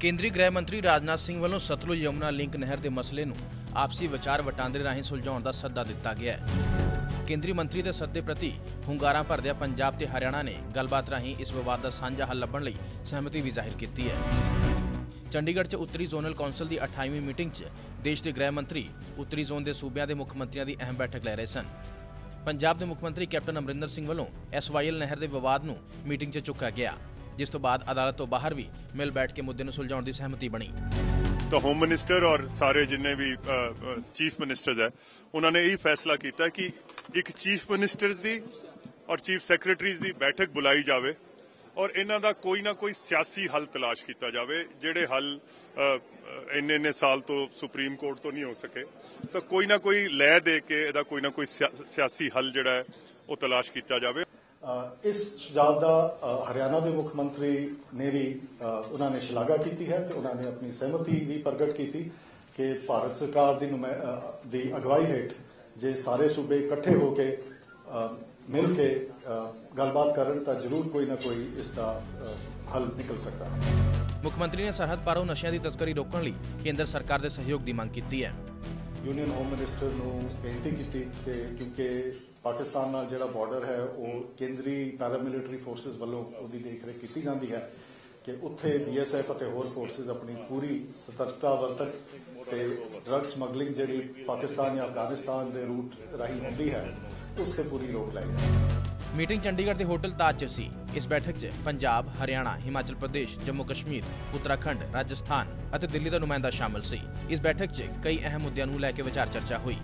ਕੇਂਦਰੀ ਗ੍ਰਹਿ ਮੰਤਰੀ ਰਾਜਨਾਥ ਸਿੰਘ ਵੱਲੋਂ ਸਤਲੁਜ ਯਮੁਨਾ ਲਿੰਕ ਨਹਿਰ ਦੇ ਮਸਲੇ ਨੂੰ ਆਪਸੀ ਵਿਚਾਰ ਵਟਾਂਦਰੇ ਰਾਹੀਂ ਸੁਲਝਾਉਣ ਦਾ ਸੱਦਾ ਦਿੱਤਾ ਗਿਆ ਹੈ। ਕੇਂਦਰੀ ਮੰਤਰੀ ਦੇ ਸੱਦੇ ਪ੍ਰਤੀ ਹੁੰਗਾਰਾ ਭਰਦਿਆਂ ਪੰਜਾਬ ਤੇ ਹਰਿਆਣਾ ਨੇ ਗੱਲਬਾਤ ਰਾਹੀਂ ਇਸ ਵਿਵਾਦ ਦਾ ਸਾਂਝਾ ਹੱਲ ਲੱਭਣ ਲਈ ਸਹਿਮਤੀ ਵੀ ਜ਼ਾਹਿਰ ਕੀਤੀ ਹੈ। ਚੰਡੀਗੜ੍ਹ 'ਚ ਉੱਤਰੀ ਜ਼ੋਨਲ ਕੌਂਸਲ ਦੀ 28ਵੀਂ ਮੀਟਿੰਗ 'ਚ ਦੇਸ਼ ਦੇ ਗ੍ਰਹਿ ਮੰਤਰੀ, ਉੱਤਰੀ ਜ਼ੋਨ ਦੇ ਸੂਬਿਆਂ ਦੇ ਮੁੱਖ ਮੰਤਰੀਆਂ ਦੀ ਅਹਿਮ ਬੈਠਕ ਲੈ ਰਹੇ ਸਨ। ਪੰਜਾਬ ਦੇ ਮੁੱਖ ਮੰਤਰੀ ਕੈਪਟਨ ਅਮਰਿੰਦਰ ਸਿੰਘ ਵੱਲੋਂ ਐਸਵਾਈਐਲ ਨਹਿਰ ਦੇ ਵਿਵਾਦ ਨੂੰ ਮੀਟਿੰਗ 'ਚ ਚੁੱਕਿਆ ਗਿਆ। ਜਿਸ ਤੋਂ ਬਾਅਦ ਅਦਾਲਤ ਤੋਂ ਬਾਹਰ ਵੀ ਮਿਲ ਬੈਠ ਕੇ ਮੁੱਦੇ ਨੂੰ ਸੁਲਝਾਉਣ ਦੀ ਸਹਿਮਤੀ ਬਣੀ। ਤਾਂ ਹੋਮ ਮਿਨਿਸਟਰ ਔਰ ਸਾਰੇ ਜਿੰਨੇ ਵੀ ਚੀਫ ਮਿਨਿਸਟਰਸ ਹੈ, ਉਹਨਾਂ ਨੇ ਇਹ ਫੈਸਲਾ ਕੀਤਾ ਕਿ ਇੱਕ ਚੀਫ ਮਿਨਿਸਟਰਸ ਦੀ ਔਰ ਚੀਫ ਸੈਕਟਰੀਜ਼ ਦੀ ਬੈਠਕ ਬੁਲਾਈ ਜਾਵੇ ਔਰ ਇਹਨਾਂ ਦਾ ਕੋਈ ਨਾ ਕੋਈ ਸਿਆਸੀ ਹੱਲ ਤਲਾਸ਼ ਕੀਤਾ ਜਾਵੇ, ਜਿਹੜੇ ਹੱਲ ਇੰਨੇ ਇੰਨੇ ਸਾਲ ਤੋਂ ਸੁਪਰੀਮ ਕੋਰਟ ਤੋਂ ਨਹੀਂ ਹੋ ਸਕੇ। ਤਾਂ ਕੋਈ ਨਾ ਕੋਈ ਲੈ ਦੇ ਕੇ ਇਹਦਾ ਕੋਈ ਨਾ ਕੋਈ ਸਿਆਸੀ ਹੱਲ ਜਿਹੜਾ ਹੈ, ਉਹ ਤਲਾਸ਼ ਕੀਤਾ ਜਾਵੇ। ਇਸ ਸੁਝਾਅ ਦਾ ਹਰਿਆਣਾ ਦੇ ਮੁੱਖ ਮੰਤਰੀ ਨੇ ਵੀ ਅ, ਉਹਨਾਂ ਨੇ ਸ਼ਲਾਘਾ ਕੀਤੀ ਹੈ ਤੇ ਉਹਨਾਂ ਨੇ ਆਪਣੀ ਸਹਿਮਤੀ ਵੀ ਪ੍ਰਗਟ ਕੀਤੀ ਕਿ ਭਾਰਤ ਸਰਕਾਰ ਦੀ ਨੁਮਾ- ਦੀ ਅਗਵਾਈ ਹੇਠ ਜੇ ਸਾਰੇ ਸੂਬੇ ਇਕੱਠੇ ਹੋ ਕੇ ਮਿਲ ਕੇ ਗੱਲਬਾਤ ਕਰਨ ਤਾਂ ਜ਼ਰੂਰ ਕੋਈ ਨਾ ਕੋਈ ਇਸ ਦਾ ਹੱਲ ਨਿਕਲ ਸਕਦਾ। ਹੈ ਮੁੱਖ ਮੰਤਰੀ ਨੇ ਸਰਹੱਦ ਪਾਰੋਂ ਨਸ਼ਿਆਂ ਦੀ ਤਸਕਰੀ ਰੋਕਣ ਲਈ ਕੇਂਦਰ ਸਰਕਾਰ ਦੇ ਸਹਿਯੋਗ ਦੀ ਮੰਗ ਕੀਤੀ ਹੈ। ਯੂਨੀਅਨ ਹੋਮ ਮਿਨਿਸਟਰ ਨੂੰ ਬੇਨਤੀ ਕੀਤੀ ਕਿ ਕਿਉਂਕਿ ਪਾਕਿਸਤਾਨ ਨਾਲ ਜਿਹੜਾ ਬਾਰਡਰ ਹੈ, ਉਹ ਕੇਂਦਰੀ ਪੈਰਾਮਿਲਟਰੀ ਫੋਰਸਸ ਵੱਲੋਂ ਉਹਦੀ ਦੇਖਰੇਖ ਕੀਤੀ ਜਾਂਦੀ ਹੈ ਕਿ ਉੱਥੇ ਬੀਐਸਐਫ ਅਤੇ ਹੋਰ ਫੋਰਸਸ ਆਪਣੀ ਪੂਰੀ ਸਤਰਕਤਾ ਵਰਤਣ ਤੇ ਡਰੱਗ ਸਮਗਲਿੰਗ ਜਿਹੜੀ ਪਾਕਿਸਤਾਨ ਜਾਂ ਅਫਗਾਨਿਸਤਾਨ ਦੇ ਰੂਟ ਰਾਹੀਂ ਹੁੰਦੀ ਹੈ, ਉਸ ਤੇ ਪੂਰੀ ਰੋਕ ਲਾਈ ਜਾਵੇ। ਮੀਟਿੰਗ ਚੰਡੀਗੜ੍ਹ ਦੇ ਹੋਟਲ ਤਾਜ 'ਚ ਸੀ। ਇਸ ਬੈਠਕ 'ਚ ਪੰਜਾਬ, ਹਰਿਆਣਾ, ਹਿਮਾਚਲ ਪ੍ਰਦੇਸ਼, ਜੰਮੂ ਕਸ਼ਮੀਰ, ਉੱਤਰਾਖੰਡ, ਰਾਜਸਥਾਨ ਅਤੇ ਦਿੱਲੀ ਦਾ ਨੁਮਾਇੰਦਾ ਸ਼ਾਮਲ ਸੀ। ਇਸ ਬੈਠਕ 'ਚ ਕਈ ਅਹਿਮ ਮੁੱਦਿਆਂ ਨੂੰ ਲੈ ਕੇ ਵਿਚਾਰ ਚਰਚਾ ਹੋਈ।